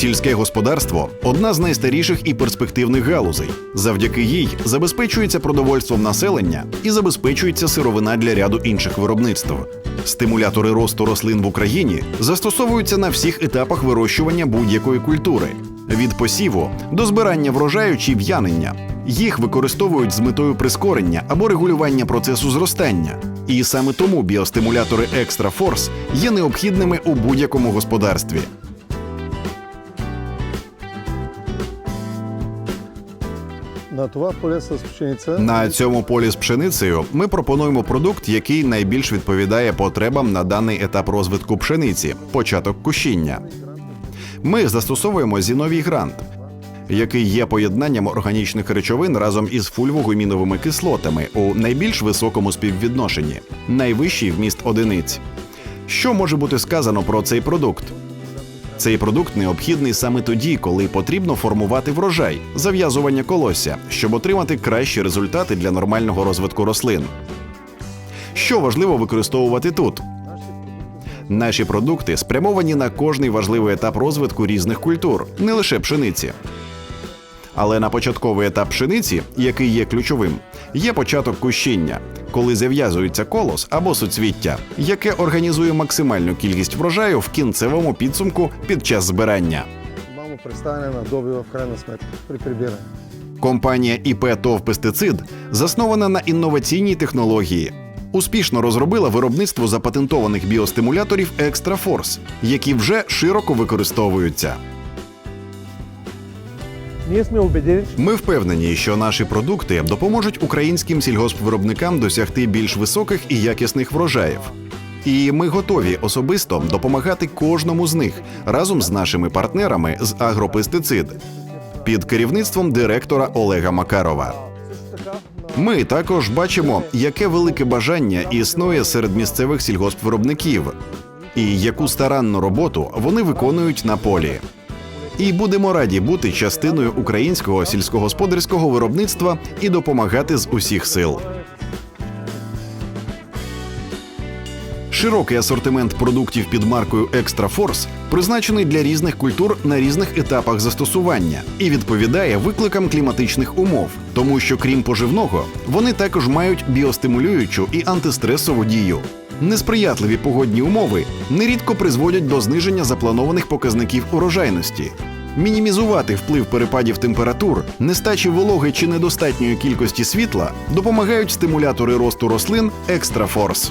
Сільське господарство одна з найстаріших і перспективних галузей. Завдяки їй забезпечується продовольством населення і забезпечується сировина для ряду інших виробництв. Стимулятори росту рослин в Україні застосовуються на всіх етапах вирощування будь-якої культури від посіву до збирання врожаю чи в'янення. Їх використовують з метою прискорення або регулювання процесу зростання. І саме тому біостимулятори Extra Force є необхідними у будь-якому господарстві. На цьому полі з пшеницею ми пропонуємо продукт, який найбільш відповідає потребам на даний етап розвитку пшениці початок кущіння. Ми застосовуємо зіновій грант, який є поєднанням органічних речовин разом із фульвогуміновими кислотами у найбільш високому співвідношенні, найвищий вміст одиниць. Що може бути сказано про цей продукт? Цей продукт необхідний саме тоді, коли потрібно формувати врожай, зав'язування колосся, щоб отримати кращі результати для нормального розвитку рослин. Що важливо використовувати тут? Наші продукти спрямовані на кожний важливий етап розвитку різних культур, не лише пшениці. Але на початковий етап пшениці, який є ключовим, є початок кущіння, коли зав'язується колос або суцвіття, яке організує максимальну кількість врожаю в кінцевому підсумку під час збирання. мамо представяне на добива в сметка при прибиранні. Компанія ІП ТОВ Пестицид заснована на інноваційній технології. Успішно розробила виробництво запатентованих біостимуляторів Force, які вже широко використовуються. Ми впевнені, що наші продукти допоможуть українським сільгоспвиробникам досягти більш високих і якісних врожаїв. І ми готові особисто допомагати кожному з них разом з нашими партнерами з агропестицид під керівництвом директора Олега Макарова. Ми також бачимо, яке велике бажання існує серед місцевих сільгоспвиробників, і яку старанну роботу вони виконують на полі. І будемо раді бути частиною українського сільськогосподарського виробництва і допомагати з усіх сил. Широкий асортимент продуктів під маркою Extra Force призначений для різних культур на різних етапах застосування і відповідає викликам кліматичних умов, тому що крім поживного, вони також мають біостимулюючу і антистресову дію. Несприятливі погодні умови нерідко призводять до зниження запланованих показників урожайності. Мінімізувати вплив перепадів температур, нестачі вологи чи недостатньої кількості світла допомагають стимулятори росту рослин Force.